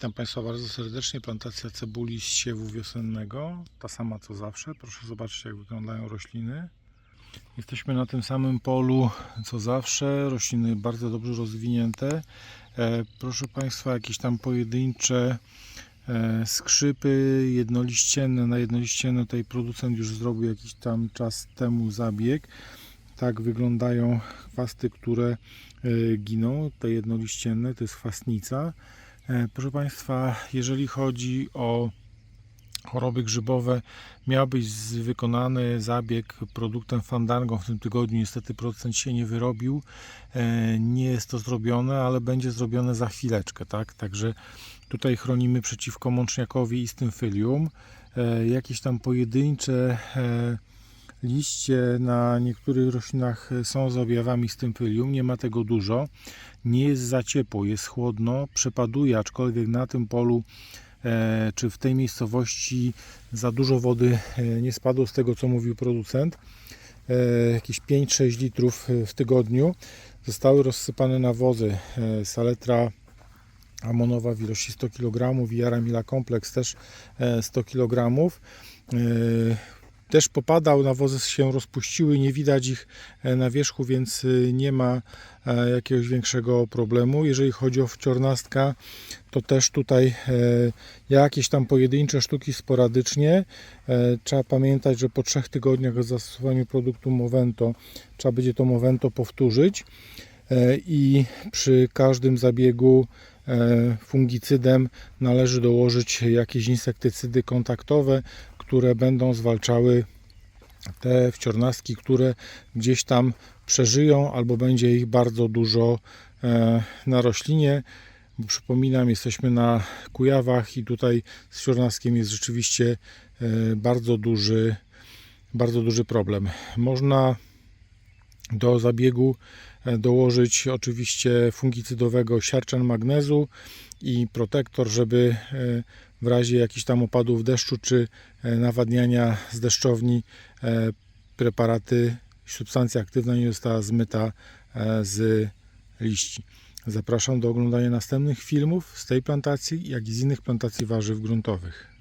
Witam Państwa bardzo serdecznie. Plantacja cebuli z siewu wiosennego. Ta sama co zawsze. Proszę zobaczyć jak wyglądają rośliny. Jesteśmy na tym samym polu co zawsze. Rośliny bardzo dobrze rozwinięte. E, proszę Państwa, jakieś tam pojedyncze e, skrzypy jednoliścienne. Na jednoliścienne tutaj producent już zrobił jakiś tam czas temu zabieg. Tak wyglądają chwasty, które e, giną. Te jednoliścienne to jest chwastnica. E, Proszę Państwa, jeżeli chodzi o choroby grzybowe, miał być wykonany zabieg produktem Fandango w tym tygodniu. Niestety producent się nie wyrobił. E, Nie jest to zrobione, ale będzie zrobione za chwileczkę, tak? Także tutaj chronimy przeciwko mączniakowi i stymfylium. E, Jakieś tam pojedyncze liście na niektórych roślinach są z objawami stymfylium. Nie ma tego dużo nie jest za ciepło, jest chłodno, przepaduje, aczkolwiek na tym polu e, czy w tej miejscowości za dużo wody e, nie spadło z tego co mówił producent. E, jakieś 5-6 litrów e, w tygodniu. Zostały rozsypane nawozy e, saletra amonowa w ilości 100 kg i Aramila Kompleks też e, 100 kg. Też popadał, nawozy się rozpuściły, nie widać ich e, na wierzchu, więc e, nie ma e, jakiegoś większego problemu. Jeżeli chodzi o wciornastka, to też tutaj jakieś tam pojedyncze sztuki sporadycznie. Trzeba pamiętać, że po trzech tygodniach o zastosowaniu produktu Movento trzeba będzie to Movento powtórzyć i przy każdym zabiegu fungicydem należy dołożyć jakieś insektycydy kontaktowe, które będą zwalczały te wciornastki, które gdzieś tam przeżyją albo będzie ich bardzo dużo e, na roślinie. Przypominam, jesteśmy na Kujawach i tutaj z wciornastkiem jest rzeczywiście e, bardzo duży, bardzo duży problem. Można do zabiegu e, dołożyć oczywiście fungicydowego siarczan magnezu i protektor, żeby w razie jakichś tam opadów deszczu czy e, nawadniania z deszczowni e, preparaty, substancja aktywna nie została zmyta e, z liści. Zapraszam do oglądania następnych filmów z tej plantacji, jak i z innych plantacji warzyw gruntowych.